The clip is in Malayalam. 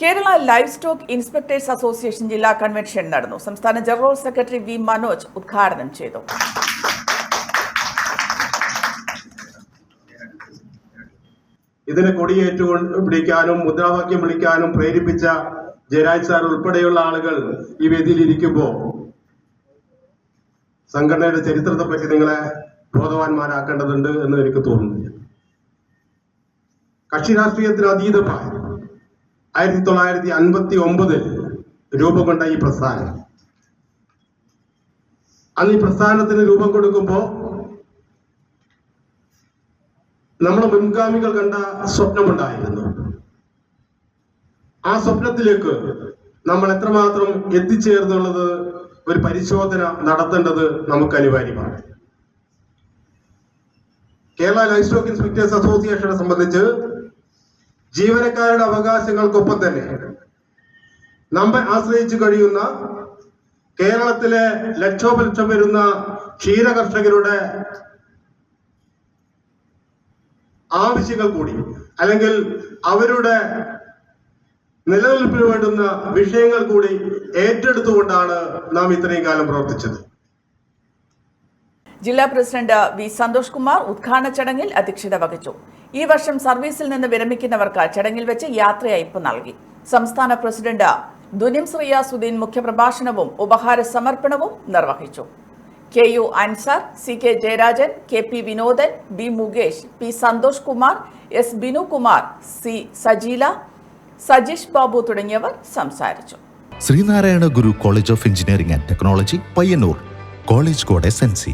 Kerala livestock inspectors association ജില്ലാ കൺവെൻഷൻ നടന്നു. സംസ്ഥാന ജനറൽ സെക്രട്ടറി വി മനോജ് ഉദ്ഘാടനം ചെയ്തു. ഇതിന് കൊടിയേറ്റു പിടിക്കാനും മുദ്രാവാക്യം വിളിക്കാനും പ്രേരിപ്പിച്ച ജയരാജ് സാർ ഉൾപ്പെടെയുള്ള ആളുകൾ ഈ വേദിയിൽ ഇരിക്കുമ്പോൾ സംഘടനയുടെ ചരിത്രത്തെ പറ്റി നിങ്ങളെ ബോധവാന്മാരാക്കേണ്ടതുണ്ട് എന്ന് എനിക്ക് തോന്നുന്നു കക്ഷി രാഷ്ട്രീയത്തിന് അതീതമായി ആയിരത്തി തൊള്ളായിരത്തി അൻപത്തി ഒമ്പതിൽ രൂപം കൊണ്ട ഈ പ്രസ്ഥാനം. അന്ന് ഈ പ്രസ്ഥാനത്തിന് രൂപം കൊടുക്കുമ്പോൾ നമ്മുടെ മുൻഗാമികൾ കണ്ട സ്വപ്നമുണ്ടായിരുന്നു. ആ സ്വപ്നത്തിലേക്ക് നമ്മൾ എത്രമാത്രം എത്തിച്ചേർന്നുള്ളത് ഒരു പരിശോധന നടത്തേണ്ടത് നമുക്ക് അനിവാര്യമാണ്. കേരള ലൈഫ് സ്റ്റോക്ക് ഇൻസ്പെക്ടേഴ്സ് അസോസിയേഷനെ സംബന്ധിച്ച് ജീവനക്കാരുടെ അവകാശങ്ങൾക്കൊപ്പം തന്നെ നമ്മെ ആശ്രയിച്ചു കഴിയുന്ന കേരളത്തിലെ ലക്ഷോപലക്ഷം വരുന്ന ക്ഷീര കർഷകരുടെ ആവശ്യങ്ങൾ കൂടി അല്ലെങ്കിൽ അവരുടെ നിലനിൽപ്പിന് വേണ്ടുന്ന വിഷയങ്ങൾ കൂടി ഏറ്റെടുത്തുകൊണ്ടാണ് നാം ഇത്രയും കാലം പ്രവർത്തിച്ചത്. ജില്ലാ പ്രസിഡന്റ് വി സന്തോഷ് കുമാർ ഉദ്ഘാടന ചടങ്ങിൽ അധ്യക്ഷത വഹിച്ചു. ഈ വർഷം സർവീസിൽ നിന്ന് വിരമിക്കുന്നവർക്ക് ചടങ്ങിൽ വെച്ച് യാത്രയയപ്പ് നൽകി. സംസ്ഥാന പ്രസിഡന്റ് ദുനിം ശ്രീയാസുദ്ദീൻ മുഖ്യപ്രഭാഷണവും ഉപഹാര സമർപ്പണവും നിർവഹിച്ചു. K U Ansar C K Jayarajan K P Vinodan B Mukesh P Santhosh Kumar S Binu Kumar C Sajeela Sajeesh Babu തുടങ്ങിയവർ സംസാരിച്ചു. Sreenarayana Guru college of engineering and technology Payyanur college code S N C.